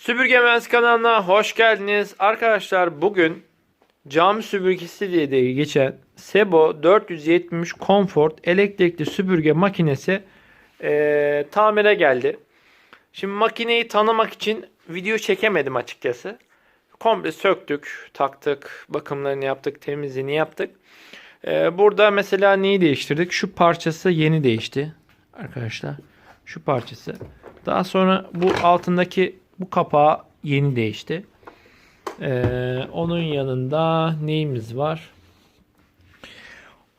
Süpürge Mühendis kanalına hoş geldiniz. Arkadaşlar bugün cami süpürgesi diye de geçen Sebo 470 Comfort elektrikli süpürge makinesi eee, tamire geldi. Şimdi makineyi tanımak için video çekemedim açıkçası. Komple söktük, taktık, bakımlarını yaptık, temizliğini yaptık. Eee, burada mesela neyi değiştirdik? Şu parçası yeni değişti arkadaşlar. Şu parçası. Daha sonra bu altındaki bu kapağı yeni değişti. Ee, onun yanında neyimiz var?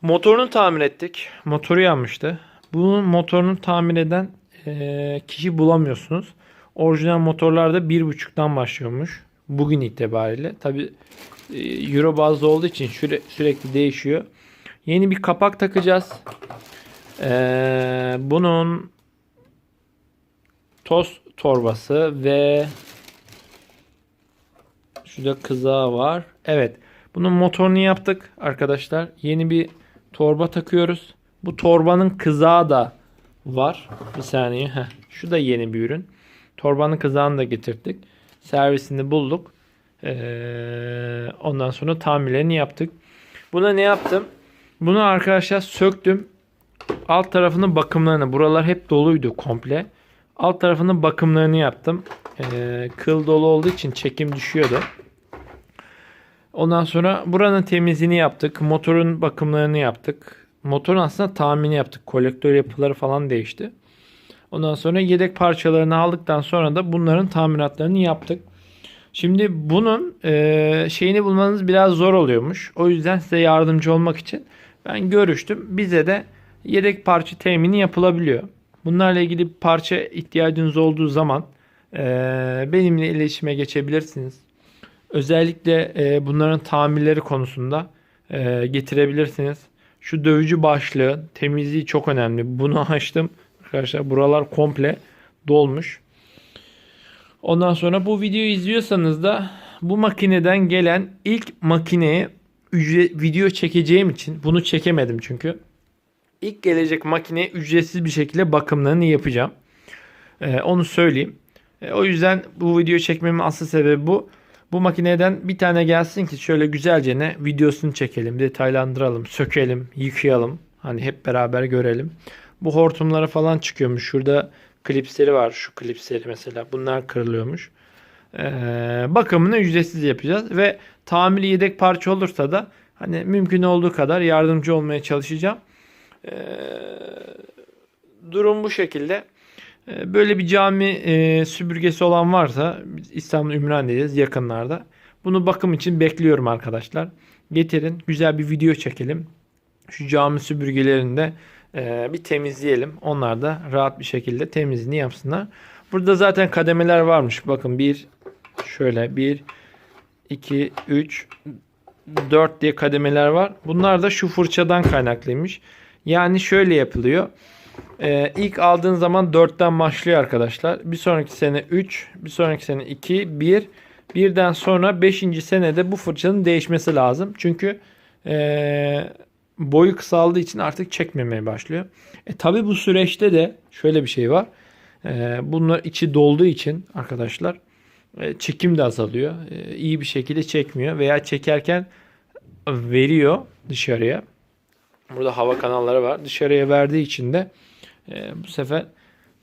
Motorunu tamir ettik. Motoru yanmıştı. Bunun motorunu tamir eden ee, kişi bulamıyorsunuz. Orijinal motorlarda 1.5'tan başlıyormuş. Bugün itibariyle. Tabi Euro bazlı olduğu için süre- sürekli değişiyor. Yeni bir kapak takacağız. Ee, bunun toz torbası ve şurada kızağı var. Evet. Bunun motorunu yaptık arkadaşlar. Yeni bir torba takıyoruz. Bu torbanın kızağı da var. Bir saniye. Heh. Şu da yeni bir ürün. Torbanın kızağını da getirdik. Servisini bulduk. Ee, ondan sonra tamirlerini yaptık. Buna ne yaptım? Bunu arkadaşlar söktüm. Alt tarafının bakımlarını. Buralar hep doluydu komple. Alt tarafının bakımlarını yaptım. Ee, kıl dolu olduğu için çekim düşüyordu. Ondan sonra buranın temizliğini yaptık. Motorun bakımlarını yaptık. Motorun aslında tahmini yaptık. Kolektör yapıları falan değişti. Ondan sonra yedek parçalarını aldıktan sonra da bunların tamiratlarını yaptık. Şimdi bunun e, şeyini bulmanız biraz zor oluyormuş. O yüzden size yardımcı olmak için ben görüştüm. Bize de yedek parça temini yapılabiliyor. Bunlarla ilgili parça ihtiyacınız olduğu zaman e, benimle iletişime geçebilirsiniz. Özellikle e, bunların tamirleri konusunda e, getirebilirsiniz. Şu dövücü başlığı temizliği çok önemli. Bunu açtım. Arkadaşlar buralar komple dolmuş. Ondan sonra bu videoyu izliyorsanız da bu makineden gelen ilk makineye ücret, video çekeceğim için bunu çekemedim çünkü. İlk gelecek makineye ücretsiz bir şekilde bakımlarını yapacağım. Ee, onu söyleyeyim. Ee, o yüzden bu videoyu çekmemin asıl sebebi bu. Bu makineden bir tane gelsin ki şöyle güzelce ne videosunu çekelim, detaylandıralım, sökelim, yıkayalım. Hani hep beraber görelim. Bu hortumlara falan çıkıyormuş. Şurada klipsleri var. Şu klipsleri mesela. Bunlar kırılıyormuş. Ee, bakımını ücretsiz yapacağız ve tamiri yedek parça olursa da hani mümkün olduğu kadar yardımcı olmaya çalışacağım. Ee, durum bu şekilde. Ee, Böyle bir cami e, süpürgesi olan varsa İstanbul Ümraniye'deyiz yakınlarda. Bunu bakım için bekliyorum arkadaşlar. Getirin güzel bir video çekelim. Şu cami süpürgelerini de e, bir temizleyelim. Onlar da rahat bir şekilde temizliğini yapsınlar. Burada zaten kademeler varmış. Bakın bir şöyle bir 2 3 4 diye kademeler var. Bunlar da şu fırçadan kaynaklıymış. Yani şöyle yapılıyor. Ee, ilk aldığın zaman 4'ten başlıyor arkadaşlar. Bir sonraki sene 3, bir sonraki sene 2, 1. Birden sonra 5. senede bu fırçanın değişmesi lazım. Çünkü ee, boyu kısaldığı için artık çekmemeye başlıyor. E tabi bu süreçte de şöyle bir şey var. Ee, bunlar içi dolduğu için arkadaşlar e, çekim de azalıyor. E, iyi bir şekilde çekmiyor veya çekerken veriyor dışarıya. Burada hava kanalları var. Dışarıya verdiği için de e, bu sefer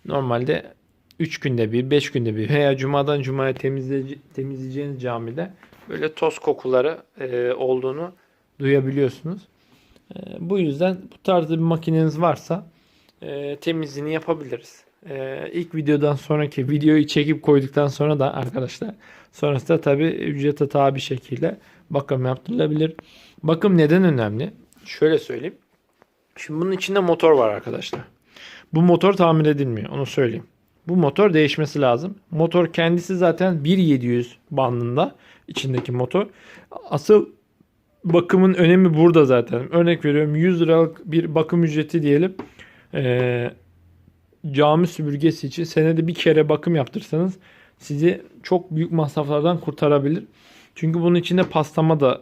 normalde 3 günde bir, 5 günde bir veya cumadan cumaya temizle, temizleyeceğiniz camide böyle toz kokuları e, olduğunu duyabiliyorsunuz. E, bu yüzden bu tarzda bir makineniz varsa e, temizliğini yapabiliriz. E, ilk videodan sonraki videoyu çekip koyduktan sonra da arkadaşlar sonrasında tabi ücrete tabi şekilde bakım yaptırılabilir. Bakım neden önemli? Şöyle söyleyeyim. Şimdi bunun içinde motor var arkadaşlar. Bu motor tamir edilmiyor. Onu söyleyeyim. Bu motor değişmesi lazım. Motor kendisi zaten 1700 bandında içindeki motor. Asıl bakımın önemi burada zaten. Örnek veriyorum 100 liralık bir bakım ücreti diyelim. Ee, cami süpürgesi için senede bir kere bakım yaptırsanız sizi çok büyük masraflardan kurtarabilir. Çünkü bunun içinde paslama da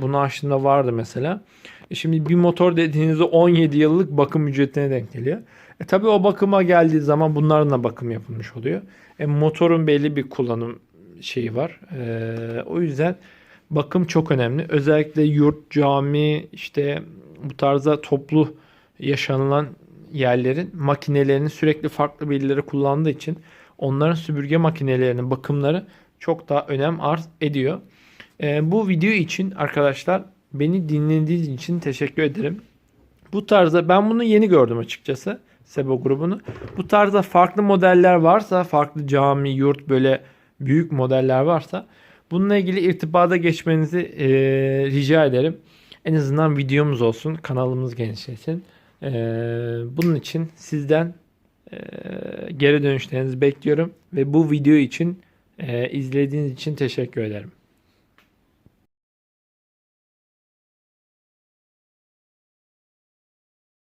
bunu açtığımda vardı mesela. E şimdi bir motor dediğinizde 17 yıllık bakım ücretine denk geliyor. E tabi o bakıma geldiği zaman bunların da bakım yapılmış oluyor. E motorun belli bir kullanım şeyi var. E, o yüzden bakım çok önemli. Özellikle yurt, cami, işte bu tarzda toplu yaşanılan yerlerin makinelerini sürekli farklı birileri kullandığı için onların süpürge makinelerinin bakımları çok daha önem arz ediyor. E, bu video için arkadaşlar beni dinlediğiniz için teşekkür ederim. Bu tarzda ben bunu yeni gördüm açıkçası. Sebo grubunu. Bu tarzda farklı modeller varsa, farklı cami, yurt böyle büyük modeller varsa bununla ilgili irtibata geçmenizi e, rica ederim. En azından videomuz olsun, kanalımız genişlesin. E, bunun için sizden e, geri dönüşlerinizi bekliyorum ve bu video için e, izlediğiniz için teşekkür ederim.